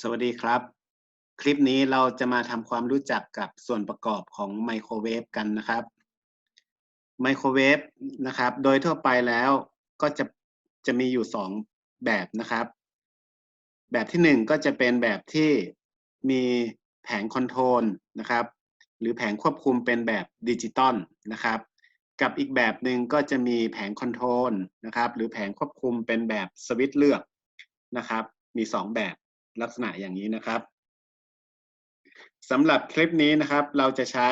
สวัสดีครับ คลิปนี้เราจะมาทำความรู้จักกับส่วนประกอบของไมโครเวฟกันนะครับไมโครเวฟนะครับ โดยทั่วไปแล้วก็จะจะมีอยู่สองแบบนะครับ แบบที่หนึ่งก็จะเป็นแบบที่มีแผงคอนโทรลนะครับ หรือแผงควบคุมเป็นแบบดิจิตอลนะครับ กับอีกแบบหนึ่งก็จะมีแผงคอนโทรลนะครับ หรือแผงควบคุมเป็นแบบสวิตช์เลือกนะครับ มีสองแบบ ลักษณะอย่างนี้นะครับสำหรับคลิปนี้นะครับ เราจะใช้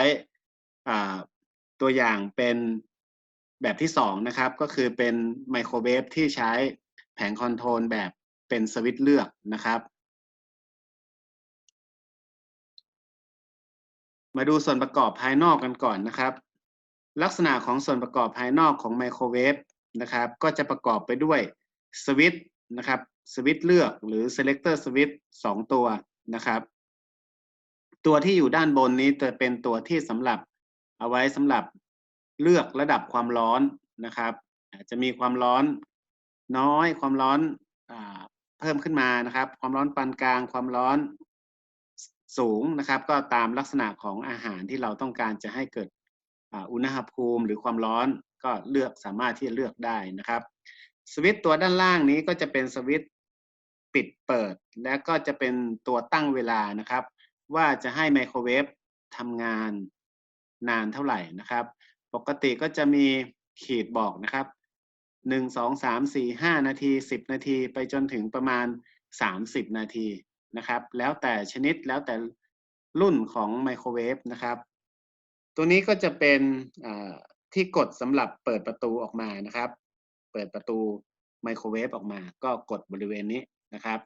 ตัวอย่างเป็นแบบที่สองนะครับ ก็คือเป็นไมโครเวฟที่ใช้แผงคอนโทรลแบบเป็นสวิตช์เลือกนะครับ มาดูส่วนประกอบภายนอกกันก่อนนะครับ ลักษณะของส่วนประกอบภายนอกของไมโครเวฟนะครับ ก็จะประกอบไปด้วยสวิตช์นะครับ สวิตช์เลือกหรือ selector switch สองตัวนะครับ ตัวที่อยู่ด้านบนนี้จะเป็นตัวที่สำหรับเอาไว้สำหรับเลือกระดับความร้อนนะครับ จะมีความร้อนน้อยความร้อนเพิ่มขึ้นมานะครับ ความร้อนปานกลางความร้อนสูงนะครับ ก็ตามลักษณะของอาหารที่เราต้องการจะให้เกิดอุณหภูมิหรือความร้อนก็เลือกสามารถที่จะเลือกได้นะครับ สวิตตัวด้านล่างนี้ก็จะเป็นสวิต ปิดเปิด และก็จะเป็นตัวตั้งเวลานะครับ ว่าจะให้ไมโครเวฟทำงานนานเท่าไหร่นะครับ ปกติก็จะมีขีดบอกนะครับหนึ่งสองสามสี่ห้านาทีสิบนาที ไปจนถึงประมาณสามสิบนาทีนะครับ แล้วแต่ชนิดแล้วแต่รุ่นของไมโครเวฟนะครับ ตัวนี้ก็จะเป็นที่กดสำหรับเปิดประตูออกมานะครับ เปิดประตูไมโครเวฟออกมา ก็กดบริเวณนี้ นะครับ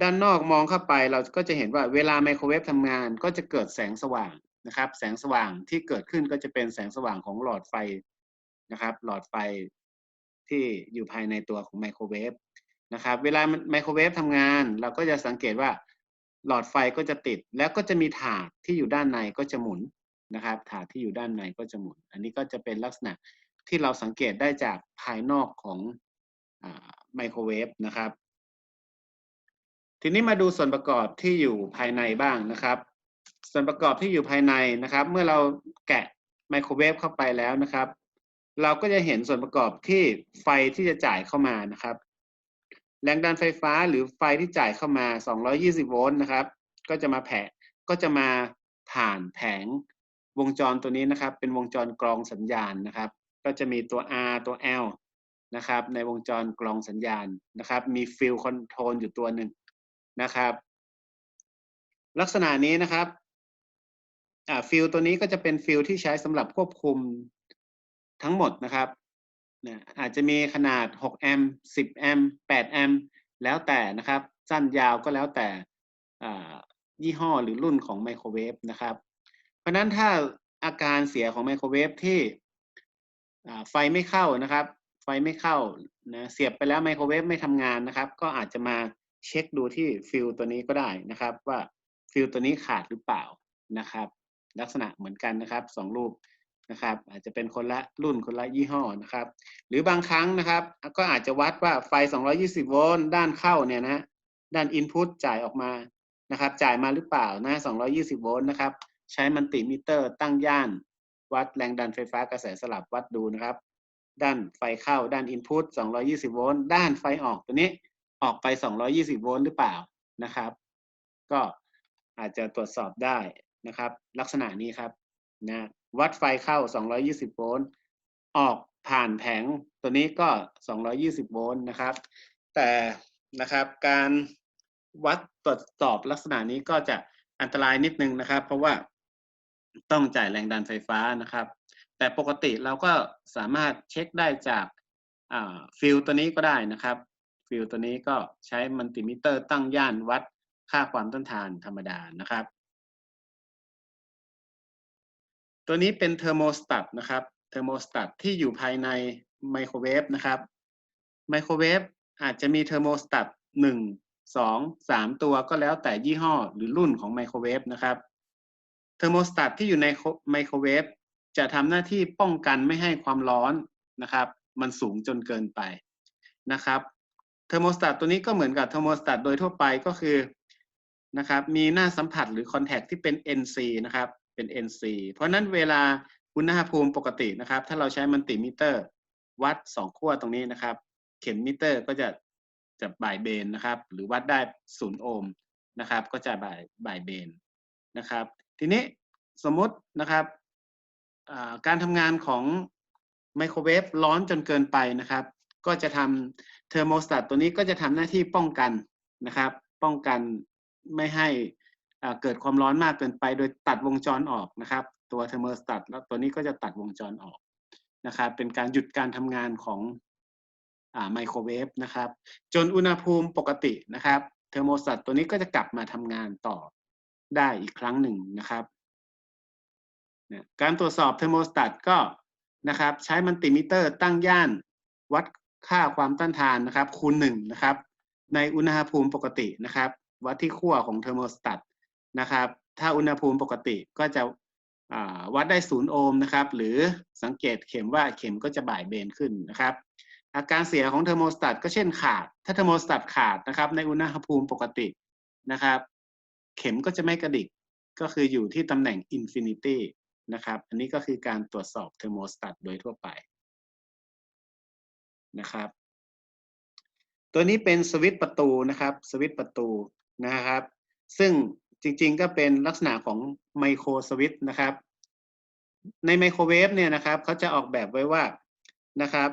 ด้านนอกมองเข้าไปเราก็จะเห็นว่าเวลาไมโครเวฟทำงานก็จะเกิดแสงสว่างนะครับ แสงสว่างที่เกิดขึ้นก็จะเป็นแสงสว่างของหลอดไฟนะครับ หลอดไฟที่อยู่ภายในตัวของไมโครเวฟนะครับ เวลาไมโครเวฟทำงาน เราก็จะสังเกตว่าหลอดไฟก็จะติด แล้วก็จะมีถาดที่อยู่ด้านในก็จะหมุนนะครับ ถาดที่อยู่ด้านในก็จะหมุน อันนี้ก็จะเป็นลักษณะที่เราสังเกตได้จากภายนอกของไมโครเวฟนะครับ ทีนี้มาดูส่วนประกอบที่อยู่ภายในบ้างนะครับ ส่วนประกอบที่อยู่ภายในนะครับ เมื่อเราแกะไมโครเวฟเข้าไปแล้วนะครับ เราก็จะเห็นส่วนประกอบที่ไฟที่จะจ่ายเข้ามานะครับ แรงดันไฟฟ้าหรือไฟที่จ่ายเข้ามา 220 โวลต์นะครับ ก็จะมาแผงก็จะมาผ่านแผงวงจรตัวนี้นะครับ เป็นวงจรกรองสัญญาณนะครับ ก็จะมีตัว R ตัว L นะครับ ในวงจรกรองสัญญาณนะครับ มีฟิลคอนโทรลอยู่ตัวหนึ่ง นะครับ ลักษณะนี้นะครับฟิลตัวนี้ก็จะเป็นฟิลที่ใช้สำหรับควบคุมทั้งหมดนะครับนะอาจจะมีขนาด 6 แอมป์ 10 แอมป์ 8 แอมป์ แล้วแต่นะครับ สั้นยาวก็แล้วแต่ยี่ห้อหรือรุ่นของไมโครเวฟนะครับ เพราะนั้นถ้าอาการเสียของไมโครเวฟที่ไฟไม่เข้านะครับ ไฟไม่เข้านะเสียบไปแล้วไมโครเวฟไม่ทำงานนะครับ ก็อาจจะมา เช็คดูที่ฟิลตัวนี้ก็ได้นะครับ ว่าฟิลตัวนี้ขาดหรือเปล่านะครับ ลักษณะเหมือนกันนะครับสองรูปนะครับ อาจจะเป็นคนละรุ่นคนละยี่ห้อนะครับ หรือบางครั้งนะครับ ก็อาจจะวัดว่าไฟ 220 โวลต์ด้านเข้าเนี่ยนะด้านอินพุตจ่ายออกมานะครับ จ่ายมาหรือเปล่านะ220 โวลต์นะครับใช้มันติมิเตอร์ตั้งย่าน วัดแรงดันไฟฟ้ากระแสสลับวัดดูนะครับ ด้านไฟเข้าด้านอินพุต220 โวลต์ด้านไฟออกตัวนี้ ออกไป 220 โวลต์หรือเปล่านะครับ ก็อาจจะตรวจสอบได้นะครับ ลักษณะนี้ครับนะวัดไฟเข้า 220 โวลต์ออกผ่านแผงตัวนี้ก็ 220 โวลต์นะครับ แต่นะครับการวัดตรวจสอบลักษณะนี้ก็จะอันตรายนิดนึงนะครับ เพราะว่าต้องจ่ายแรงดันไฟฟ้านะครับ แต่ปกติเราก็สามารถเช็คได้จากฟิลตัวนี้ก็ได้นะครับ ฟิลตัวนี้ก็ใช้มัลติมิเตอร์ตั้งย่านวัดค่าความต้านทานธรรมดานะครับ ตัวนี้เป็นเทอร์โมสตัตนะครับเทอร์โมสตัตที่อยู่ภายในไมโครเวฟนะครับไมโครเวฟอาจจะมีเทอร์โมสตัตหนึ่งสองสามตัวก็แล้วแต่ยี่ห้อหรือรุ่นของไมโครเวฟนะครับเทอร์โมสตัตที่อยู่ในไมโครเวฟจะทำหน้าที่ป้องกันไม่ให้ความร้อนนะครับ มันสูงจนเกินไปนะครับ เทอร์โมสตัตตัวนี้ก็เหมือนกับเทอร์โมสตัตโดยทั่วไปก็คือนะครับมีหน้าสัมผัสหรือคอนแทคที่เป็น NC นะครับเป็น NC เพราะนั้นเวลาอุณหภูมิปกตินะครับ ถ้าเราใช้มัลติมิเตอร์ วัดสองขั้วตรงนี้นะครับ เข็มมิเตอร์ก็จะจะบ่ายเบนนะครับ หรือวัดได้ศูนย์โอห์มนะครับ ก็จะบ่ายบ่ายเบนนะครับ ทีนี้สมมตินะครับการทำงานของไมโครเวฟร้อนจนเกินไปนะครับ ก็จะทำเทอร์โมสตัตตัวนี้ก็จะทำหน้าที่ป้องกันนะครับ ป้องกันไม่ให้เกิดความร้อนมากเกินไป โดยตัดวงจรออกนะครับ ตัวเทอร์โมสตัตแล้วตัวนี้ก็จะตัดวงจรออกนะครับ เป็นการหยุดการทำงานของไมโครเวฟนะครับ จนอุณหภูมิปกตินะครับเทอร์โมสตัตตัวนี้ก็จะกลับมาทำงานต่อได้อีกครั้งหนึ่งนะครับการตรวจสอบเทอร์โมสตัตก็นะครับ ใช้มัลติมิเตอร์ตั้งย่านวัด ค่าความต้านทานนะครับคูณหนึ่งนะครับในอุณหภูมิปกตินะครับวัดที่ขั้วของเทอร์โมสตัตนะครับ ถ้าอุณหภูมิปกติก็จะวัดได้ศูนย์โอห์มนะครับ หรือสังเกตเข็มว่าเข็มก็จะบ่ายเบนขึ้นนะครับ อาการเสียของเทอร์โมสตัตก็เช่นขาด ถ้าเทอร์โมสตัตขาดนะครับ ในอุณหภูมิปกตินะครับ เข็มก็จะไม่กระดิกก็คืออยู่ที่ตำแหน่งอินฟินิตี้นะครับ อันนี้ก็คือการตรวจสอบเทอร์โมสตัตโดยทั่วไป นะครับ ตัวนี้เป็นสวิตประตูนะครับ สวิตประตูนะครับ ซึ่งจริงๆก็เป็นลักษณะของไมโครสวิตนะครับ ในไมโครเวฟเนี่ยนะครับเขาจะออกแบบไว้ว่านะครับ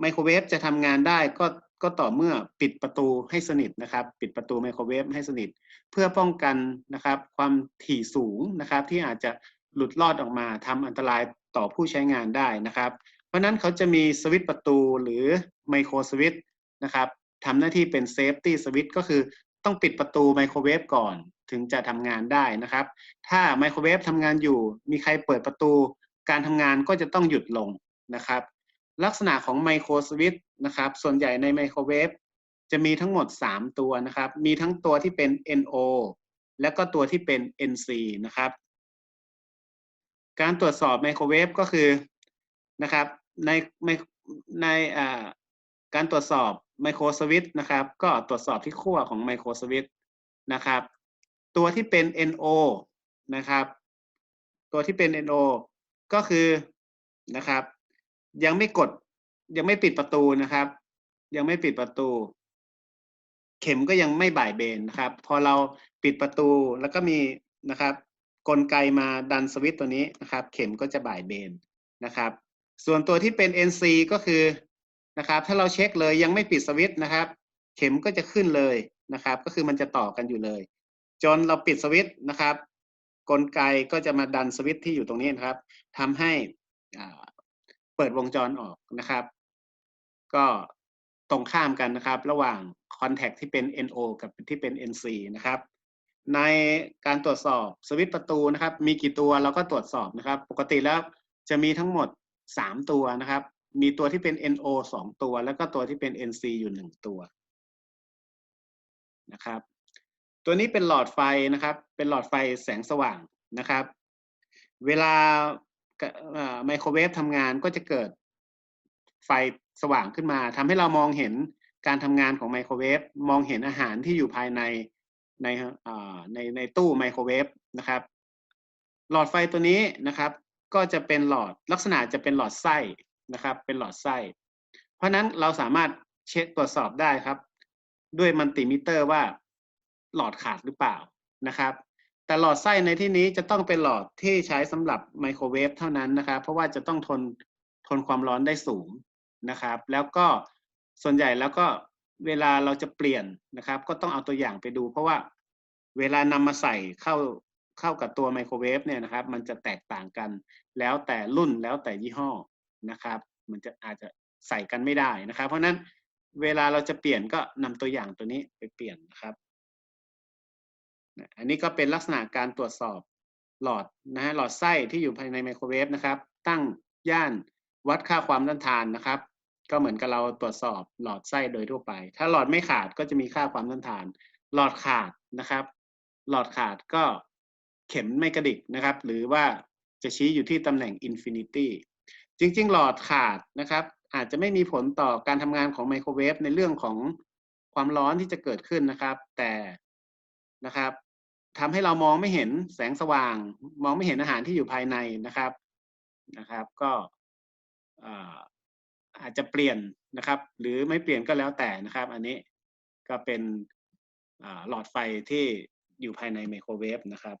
ไมโครเวฟจะทำงานได้ก็ก็ต่อเมื่อปิดประตูให้สนิทนะครับ ปิดประตูไมโครเวฟให้สนิท เพื่อป้องกันนะครับ ความถี่สูงนะครับ ที่อาจจะหลุดลอดออกมาทำอันตรายต่อผู้ใช้งานได้นะครับ ราะนั้นเขาจะมีสวิตช์ประตูหรือไมโครสวิตช์นะครับทำหน้าที่เป็นเซฟตี้สวิตช์ก็คือต้องปิดประตูไมโครเวฟก่อนถึงจะทำงานได้นะครับ ถ้าไมโครเวฟทำงานอยู่ มีใครเปิดประตู การทำงานก็จะต้องหยุดลงนะครับ ลักษณะของไมโครสวิตช์นะครับ ส่วนใหญ่ในไมโครเวฟจะมีทั้งหมด 3 ตัวนะครับ มีทั้งตัวที่เป็น NO และก็ตัวที่เป็น NC นะครับ การตรวจสอบไมโครเวฟก็คือนะครับ ในในในการตรวจสอบไมโครสวิตนะครับ ก็ตรวจสอบที่ขั้วของไมโครสวิตนะครับ ตัวที่เป็น NO นะครับ ตัวที่เป็น NO ก็คือนะครับ ยังไม่กดยังไม่ปิดประตูนะครับ ยังไม่ปิดประตู เข็มก็ยังไม่บ่ายเบนนะครับ พอเราปิดประตูแล้วก็มีนะครับ กลไกมาดันสวิตตัวนี้นะครับ เข็มก็จะบ่ายเบนนะครับ ส่วนตัวที่เป็น NC ก็คือนะครับ ถ้าเราเช็คเลยยังไม่ปิดสวิตช์นะครับ เข็มก็จะขึ้นเลยนะครับ ก็คือมันจะต่อกันอยู่เลย จนเราปิดสวิตช์นะครับ กลไกก็จะมาดันสวิตช์ที่อยู่ตรงนี้นะครับทำให้อ่าเปิดวงจรออกนะครับ ก็ตรงข้ามกันนะครับ ระหว่างคอนแทคที่เป็น NO กับที่เป็น NC นะครับ ในการตรวจสอบสวิตช์ประตูนะครับ มีกี่ตัวเราก็ตรวจสอบนะครับ ปกติแล้วจะมีทั้งหมด 3ตัวนะครับ มีตัวที่เป็น NO 2ตัว แล้วก็ตัวที่เป็น NC อยู่1ตัวนะครับ ตัวนี้เป็นหลอดไฟนะครับ เป็นหลอดไฟแสงสว่างนะครับ เวลาไมโครเวฟทำงานก็จะเกิดไฟสว่างขึ้นมาทำให้เรามองเห็นการทำงานของไมโครเวฟมองเห็นอาหารที่อยู่ภายในในในในตู้ไมโครเวฟนะครับ หลอดไฟตัวนี้นะครับ ก็จะเป็นหลอดลักษณะจะเป็นหลอดไส้นะครับ เป็นหลอดไส้ เพราะนั้นเราสามารถเช็คตรวจสอบได้ครับ ด้วยมัลติมิเตอร์ว่าหลอดขาดหรือเปล่านะครับ แต่หลอดไส้ในที่นี้จะต้องเป็นหลอดที่ใช้สำหรับไมโครเวฟเท่านั้นนะครับ เพราะว่าจะต้องทนทนความร้อนได้สูงนะครับ แล้วก็ส่วนใหญ่แล้วก็เวลาเราจะเปลี่ยนนะครับ ก็ต้องเอาตัวอย่างไปดู เพราะว่าเวลานำมาใส่เข้า เข้ากับตัวไมโครเวฟเนี่ยนะครับ มันจะแตกต่างกัน แล้วแต่รุ่นแล้วแต่ยี่ห้อนะครับ มันจะอาจจะใส่กันไม่ได้นะครับ เพราะนั้นเวลาเราจะเปลี่ยนก็นำตัวอย่างตัวนี้ไปเปลี่ยนนะครับอันนี้ก็เป็นลักษณะการตรวจสอบหลอดนะฮะหลอดไส้ที่อยู่ภายในไมโครเวฟนะครับ ตั้งย่านวัดค่าความต้านทานนะครับ ก็เหมือนกับเราตรวจสอบหลอดไส้โดยทั่วไป ถ้าหลอดไม่ขาดก็จะมีค่าความต้านทาน หลอดขาดนะครับ หลอดขาดก็ เข็มไม่กระดิกนะครับ หรือว่าจะชี้อยู่ที่ตำแหน่งอินฟินิตี้จริง ๆ หลอดขาดนะครับ อาจจะไม่มีผลต่อการทำงานของไมโครเวฟในเรื่องของความร้อนที่จะเกิดขึ้นนะครับ แต่นะครับทำให้เรามองไม่เห็นแสงสว่าง มองไม่เห็นอาหารที่อยู่ภายในนะครับนะครับ ก็อาจจะเปลี่ยนนะครับ หรือไม่เปลี่ยนก็แล้วแต่นะครับ อันนี้ก็เป็นหลอดไฟที่อยู่ภายในไมโครเวฟนะครับ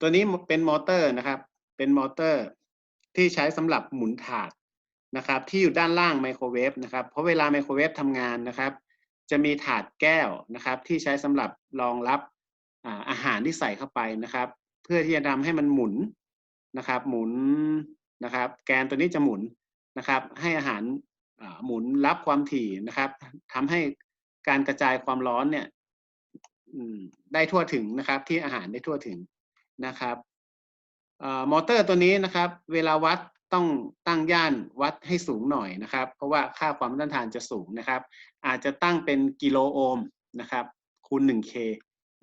ตัวนี้เป็นมอเตอร์นะครับ เป็นมอเตอร์ที่ใช้สำหรับหมุนถาดนะครับ ที่อยู่ด้านล่างไมโครเวฟนะครับ เพราะเวลาไมโครเวฟทำงานนะครับ จะมีถาดแก้วนะครับ ที่ใช้สำหรับรองรับอาหารที่ใส่เข้าไปนะครับ เพื่อที่จะทำให้มันหมุนนะครับ หมุนนะครับ แกนตัวนี้จะหมุนนะครับ ให้อาหารหมุนรับความถี่นะครับทำให้การกระจายความร้อนเนี่ยได้ทั่วถึงนะครับ ที่อาหารได้ทั่วถึง นะครับมอเตอร์ตัวนี้นะครับ เวลาวัดต้องตั้งย่านวัดให้สูงหน่อยนะครับ เพราะว่าค่าความต้านทานจะสูงนะครับ อาจจะตั้งเป็นกิโลโอห์มนะครับคูณ 1K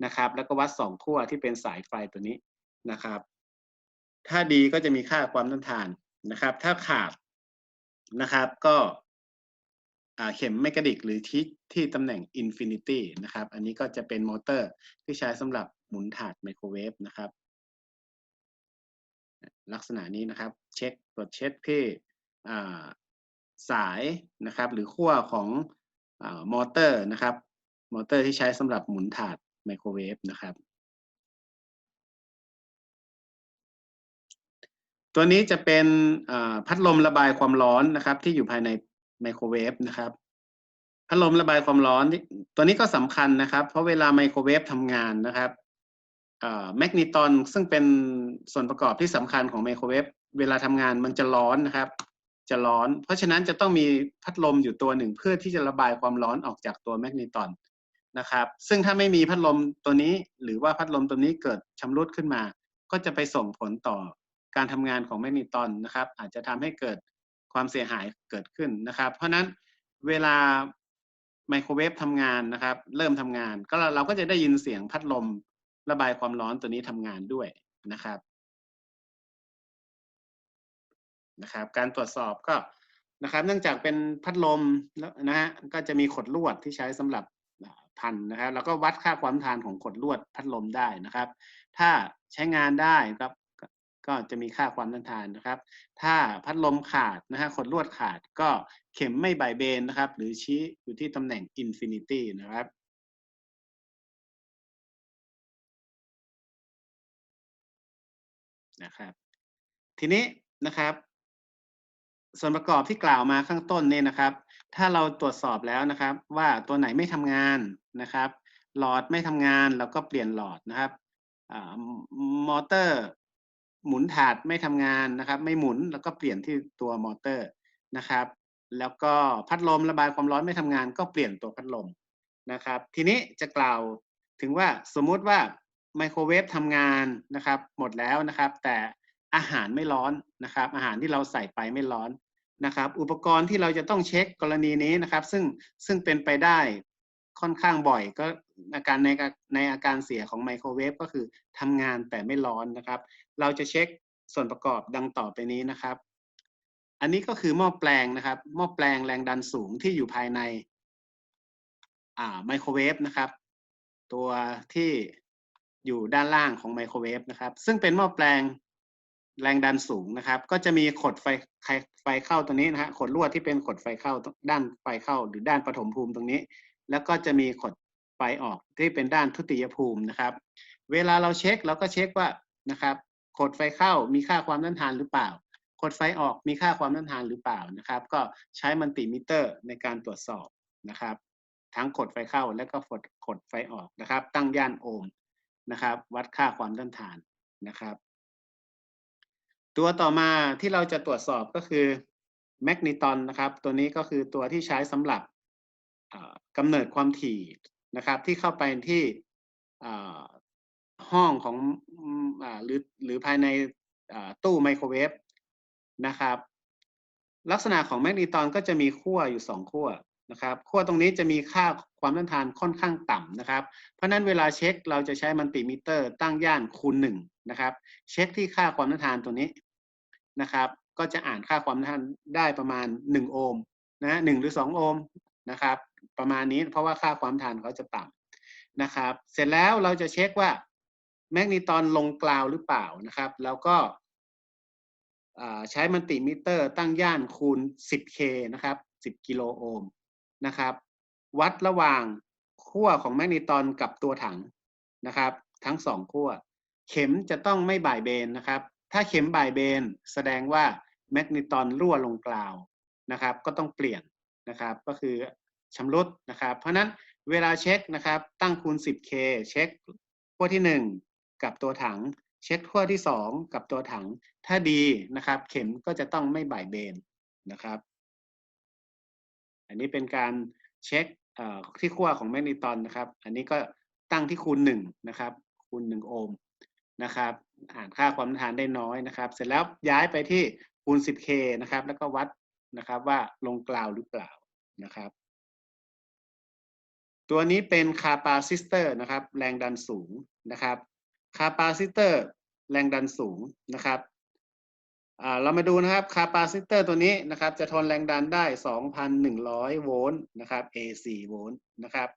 นะครับ แล้วก็วัด 2 ขั้วที่เป็นสายไฟตัวนี้นะครับ ถ้าดีก็จะมีค่าความต้านทานนะครับ ถ้าขาดนะครับก็เข็มไม่กระดิกหรือที่ที่ตำแหน่งอินฟินิตี้นะครับ อันนี้ก็จะเป็นมอเตอร์ที่ใช้สำหรับหมุนถาดไมโครเวฟนะครับ ลักษณะนี้นะครับ เช็คตรวจเช็คที่สายนะครับหรือขั้วของอมอเตอร์นะครับ มอเตอร์ที่ใช้สำหรับหมุนถาดไมโครเวฟนะครับ ตัวนี้จะเป็นพัดลมระบายความร้อนนะครับ ที่อยู่ภายในไมโครเวฟนะครับพัดลมระบายความร้อน ตัวนี้ก็สำคัญนะครับ เพราะเวลาไมโครเวฟทำงานนะครับ แมกนีตอนซึ่งเป็นส่วนประกอบที่สำคัญของไมโครเวฟเวลาทำงานมันจะร้อนนะครับ จะร้อน เพราะฉะนั้นจะต้องมีพัดลมอยู่ตัวหนึ่งเพื่อที่จะระบายความร้อนออกจากตัวแมกนีตอนนะครับ ซึ่งถ้าไม่มีพัดลมตัวนี้ หรือว่าพัดลมตัวนี้เกิดชำรุดขึ้นมา ก็จะไปส่งผลต่อการทำงานของแมกนีตอนนะครับ อาจจะทำให้เกิดความเสียหายเกิดขึ้นนะครับ เพราะนั้นเวลาไมโครเวฟทำงานนะครับ เริ่มทำงานก็เราก็จะได้ยินเสียงพัดลม ระบายความร้อนตัวนี้ทำงานด้วยนะครับนะครับ การตรวจสอบก็นะครับ เนื่องจากเป็นพัดลมแล้วนะฮะก็จะมีขดลวดที่ใช้สำหรับพันนะครับแล้วก็วัดค่าความทานของขดลวดพัดลมได้นะครับ ถ้าใช้งานได้ครับก็จะมีค่าความต้านทานนะครับ ถ้าพัดลมขาดนะฮะขดลวดขาดก็เข็มไม่ใบเบนนะครับ หรือชี้อยู่ที่ตำแหน่งอินฟินิตี้นะครับ นะครับ ทีนี้นะครับ ส่วนประกอบที่กล่าวมาข้างต้นเนี่ยนะครับ ถ้าเราตรวจสอบแล้วนะครับ ว่าตัวไหนไม่ทำงานนะครับ หลอดไม่ทำงานเราก็เปลี่ยนหลอดนะครับมอเตอร์หมุนถาดไม่ทำงานนะครับ ไม่หมุนแล้วก็เปลี่ยนที่ตัวมอเตอร์นะครับ แล้วก็พัดลมระบายความร้อนไม่ทำงาน ก็เปลี่ยนตัวพัดลมนะครับ ทีนี้จะกล่าวถึงว่าสมมุติว่า ไมโครเวฟทำงานนะครับ หมดแล้วนะครับ แต่อาหารไม่ร้อนนะครับ อาหารที่เราใส่ไปไม่ร้อนนะครับ อุปกรณ์ที่เราจะต้องเช็คกรณีนี้นะครับ ซึ่งซึ่งเป็นไปได้ค่อนข้างบ่อยก็อาการในในอาการเสียของไมโครเวฟก็คือทำงานแต่ไม่ร้อนนะครับ เราจะเช็คส่วนประกอบดังต่อไปนี้นะครับ อันนี้ก็คือหม้อแปลงนะครับ หม้อแปลงแรงดันสูงที่อยู่ภายในอ่าไมโครเวฟนะครับ ตัวที่ อยู่ด้านล่างของไมโครเวฟนะครับ ซึ่งเป็นหม้อแปลงแรงดันสูงนะครับ ก็จะมีขดไฟไฟเข้าตรงนี้นะฮะขดลวดที่เป็นขดไฟเข้าด้านไฟเข้า หรือด้านปฐมภูมิตรงนี้ แล้วก็จะมีขดไฟออกที่เป็นด้านทุติยภูมินะครับ เวลาเราเช็คเราก็เช็คว่านะครับขดไฟเข้ามีค่าความต้านทานหรือเปล่า ขดไฟออกมีค่าความต้านทานหรือเปล่านะครับ ก็ใช้มันติมิเตอร์ในการตรวจสอบนะครับ ทั้งขดไฟเข้าและก็ขดขดไฟออกนะครับ ตั้งย่านโอห์ม นะครับ วัดค่าความต้านทานนะครับ ตัวต่อมาที่เราจะตรวจสอบก็คือแมกนิตอนนะครับ ตัวนี้ก็คือตัวที่ใช้สำหรับกำเนิดความถี่นะครับ ที่เข้าไปที่ห้องของหรือหรือภายในตู้ไมโครเวฟนะครับ ลักษณะของแมกนีตอนก็จะมีขั้วอยู่สองขั้ว นะครับขั้วตรงนี้จะมีค่าความต้านทานค่อนข้างต่ำนะครับ เพราะนั้นเวลาเช็คเราจะใช้มันติมิเตอร์ตั้งย่านคูณหนึ่งนะครับ เช็คที่ค่าความต้านทานตัวนี้นะครับ ก็จะอ่านค่าความต้านได้ประมาณ 1 โอห์มนะหนึ่งหรือ 2 โอห์มนะครับ ประมาณนี้เพราะว่าค่าความต้านเขาจะต่ำนะครับ เสร็จแล้วเราจะเช็คว่าแมกนีตอนลงกล่าวหรือเปล่านะครับ แล้วก็ใช้มันติมิเตอร์ตั้งย่านคูณ 10K นะครับ 10 กิโลโอห์ม นะครับ วัดระหว่างขั้วของแมกนีตอนกับตัวถังนะครับ ทั้งสองขั้วเข็มจะต้องไม่บ่ายเบนนะครับ ถ้าเข็มบ่ายเบนแสดงว่าแมกนีตอนรั่วลงกล่าวนะครับ ก็ต้องเปลี่ยนนะครับ ก็คือชำรุดนะครับ เพราะนั้นเวลาเช็คนะครับ ตั้งคูณ 10K เช็คขั้วที่ 1 กับตัวถัง เช็คขั้วที่ 2 กับตัวถัง ถ้าดีนะครับ เข็มก็จะต้องไม่บ่ายเบนนะครับ อันนี้เป็นการเช็คที่ขั้วของแมกนีตอนนะครับ อันนี้ก็ตั้งที่คูณ1นะครับคูณ1โอห์มนะครับ อ่านค่าความต้านได้น้อยนะครับ เสร็จแล้วย้ายไปที่คูณ 10K นะครับ แล้วก็วัดนะครับว่าลงกลาวหรือเปล่านะครับ ตัวนี้เป็นคาปาซิสเตอร์นะครับ แรงดันสูงนะครับคาปาซิเตอร์แรงดันสูงนะครับ เรามาดูนะครับคาปาซิเตอร์ตัวนี้นะครับ จะทนแรงดันได้ 2,100 โวลต์นะครับ AC โวลต์นะครับ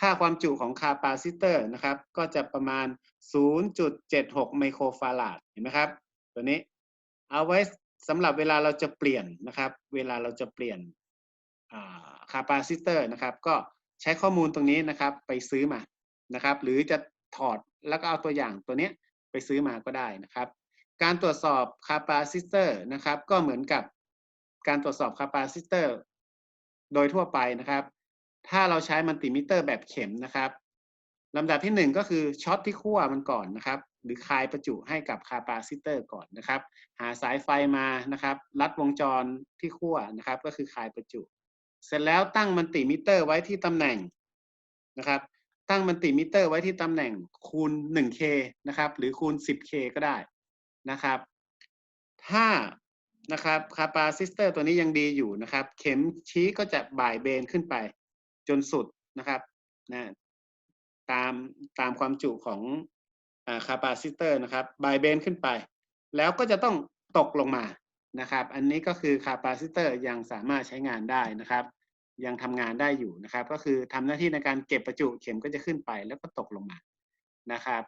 ค่าความจุของคาปาซิเตอร์นะครับ ก็จะประมาณ 0.76 ไมโครฟาราดเห็นไหมครับ ตัวนี้ เอาไว้สำหรับเวลาเราจะเปลี่ยนนะครับ เวลาเราจะเปลี่ยนคาปาซิเตอร์นะครับ ก็ใช้ข้อมูลตรงนี้นะครับ ไปซื้อมานะครับ หรือจะถอดแล้วก็เอาตัวอย่างตัวนี้ไปซื้อมาก็ได้นะครับ การตรวจสอบคาปาซิเตอร์นะครับ ก็เหมือนกับการตรวจสอบคาปาซิเตอร์โดยทั่วไปนะครับ ถ้าเราใช้มัลติมิเตอร์แบบเข็มนะครับลำดับที่ 1 ก็คือช็อตที่ขั้วมันก่อนนะครับ หรือคลายประจุให้กับคาปาซิเตอร์ก่อนนะครับ หาสายไฟมานะครับ รัดวงจรที่ขั้วนะครับ ก็คือคลายประจุ เสร็จแล้วตั้งมัลติมิเตอร์ไว้ที่ตำแหน่งนะครับ ตั้งมันติมิเตอร์ไว้ที่ตำแหน่งคูณ 1K นะครับ หรือคูณ 10K ก็ได้ นะครับ ถ้านะครับคาปาซิสเตอร์ตัวนี้ยังดีอยู่นะครับ เข็มชี้ก็จะบ่ายเบนขึ้นไป จนสุดนะครับนะตามตามความจุของคาปาซิเตอร์นะครับบ่ายเบนขึ้นไป แล้วก็จะต้องตกลงมานะครับ อันนี้ก็คือคาปาซิเตอร์ยังสามารถใช้งานได้นะครับ ยังทำงานได้อยู่นะครับ ก็คือทำหน้าที่ในการเก็บประจุเข็มก็จะขึ้นไปแล้วก็ตกลงมานะครับ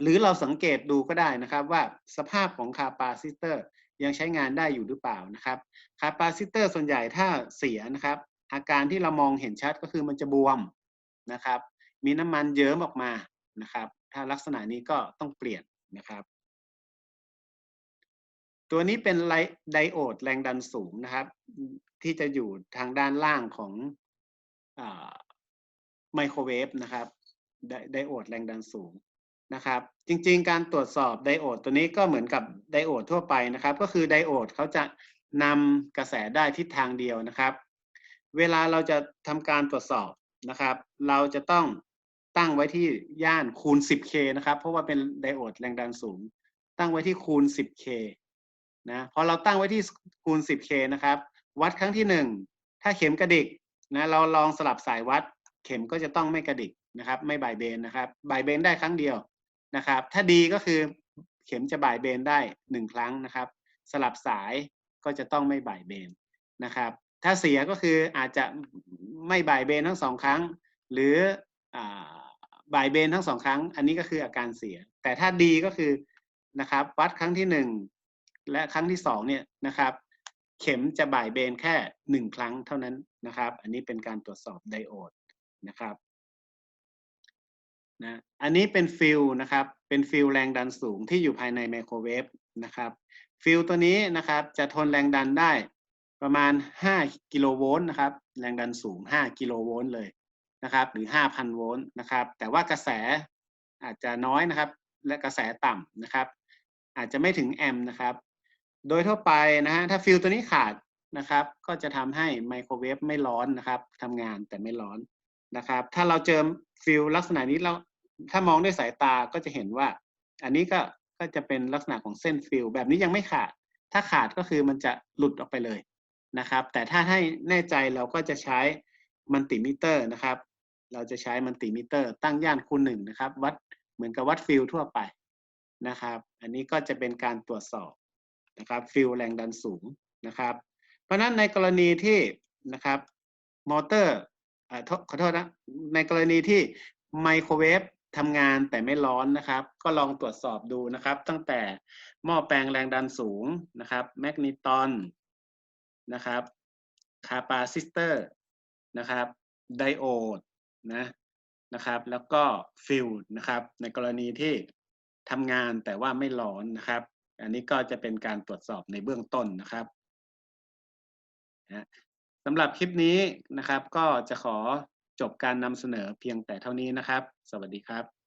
หรือเราสังเกตดูก็ได้นะครับว่าสภาพของคาปาซิเตอร์ยังใช้งานได้อยู่หรือเปล่านะครับคาปาซิเตอร์ส่วนใหญ่ถ้าเสียนะครับ อาการที่เรามองเห็นชัดก็คือมันจะบวมนะครับ มีน้ำมันเยิ้มออกมานะครับ ถ้าลักษณะนี้ก็ต้องเปลี่ยนนะครับ ตัวนี้เป็นไดโอดแรงดันสูงนะครับ ที่จะอยู่ทางด้านล่างของไมโครเวฟนะครับไดโอดแรงดันสูง นะครับ จริงๆ การตรวจสอบไดโอดตัวนี้ก็เหมือนกับไดโอดทั่วไปนะครับ ก็คือไดโอดเขาจะนำกระแสได้ทิศทางเดียวนะครับ เวลาเราจะทำการตรวจสอบนะครับ เราจะต้องตั้งไว้ที่ย่านคูณ 10K นะครับ เพราะว่าเป็นไดโอดแรงดันสูง ตั้งไว้ที่คูณ 10K นะ พอเราตั้งไว้ที่คูณ 10K นะครับ วัดครั้งที่หนึ่งถ้าเข็มกระดิกนะเราลองสลับสายวัด เข็มก็จะต้องไม่กระดิกนะครับ ไม่บ่ายเบนนะครับบ่ายเบนได้ครั้งเดียว นะครับ ถ้าดีก็คือเข็มจะบ่ายเบนได้หนึ่งครั้งนะครับ สลับสายก็จะต้องไม่บ่ายเบนนะครับ ถ้าเสียก็คืออาจจะไม่บ่ายเบนทั้งสองครั้ง หรือบ่ายเบนทั้งสองครั้ง อันนี้ก็คืออาการเสีย แต่ถ้าดีก็คือนะครับวัดครั้งที่หนึ่งและครั้งที่สองเนี่ยนะครับเข็มจะบ่ายเบนแค่หนึ่งครั้งเท่านั้นนะครับ อันนี้เป็นการตรวจสอบไดโอดนะครับ นะอันนี้เป็นฟิลนะครับเป็นฟิลแรงดันสูงที่อยู่ภายในไมโครเวฟนะครับฟิลตัวนี้นะครับจะทนแรงดันได้ประมาณ 5 กิโลโวลต์นะครับแรงดันสูง 5 กิโลโวลต์เลยนะครับหรือ 5,000 โวลต์นะครับแต่ว่ากระแสอาจจะน้อยนะครับ และกระแสต่ำนะครับ อาจจะไม่ถึงแอมป์นะครับ โดยทั่วไปนะฮะถ้าฟิลตัวนี้ขาดนะครับ ก็จะทำให้ไมโครเวฟไม่ร้อนนะครับทำงานแต่ไม่ร้อนนะครับ ถ้าเราเจอฟิลลักษณะนี้เรา ถ้ามองด้วยสายตาก็จะเห็นว่า อันนี้ก็ก็จะเป็นลักษณะของเส้นฟิลแบบนี้ยังไม่ขาด ถ้าขาดก็คือมันจะหลุดออกไปเลยนะครับ แต่ถ้าให้แน่ใจเราก็จะใช้มัลติมิเตอร์นะครับ เราจะใช้มัลติมิเตอร์ ตั้งย่านคูณหนึ่งนะครับ วัดเหมือนกับวัดฟิลทั่วไปนะครับ อันนี้ก็จะเป็นการตรวจสอบนะครับฟิลแรงดันสูงนะครับ เพราะฉะนั้นในกรณีที่นะครับมอเตอร์อ่าขอโทษนะในกรณีที่ไมโครเวฟ ทำงานแต่ไม่ร้อนนะครับ ก็ลองตรวจสอบดูนะครับ ตั้งแต่หม้อแปลงแรงดันสูงนะครับแมกนีตอนนะครับคาปาซิสเตอร์นะครับไดโอดนะนะครับ แล้วก็ฟิลนะครับ ในกรณีที่ทำงานแต่ว่าไม่ร้อนนะครับ อันนี้ก็จะเป็นการตรวจสอบในเบื้องต้นนะครับนะสำหรับคลิปนี้นะครับ ก็จะขอ จบการนำเสนอเพียงแต่เท่านี้นะครับ สวัสดีครับ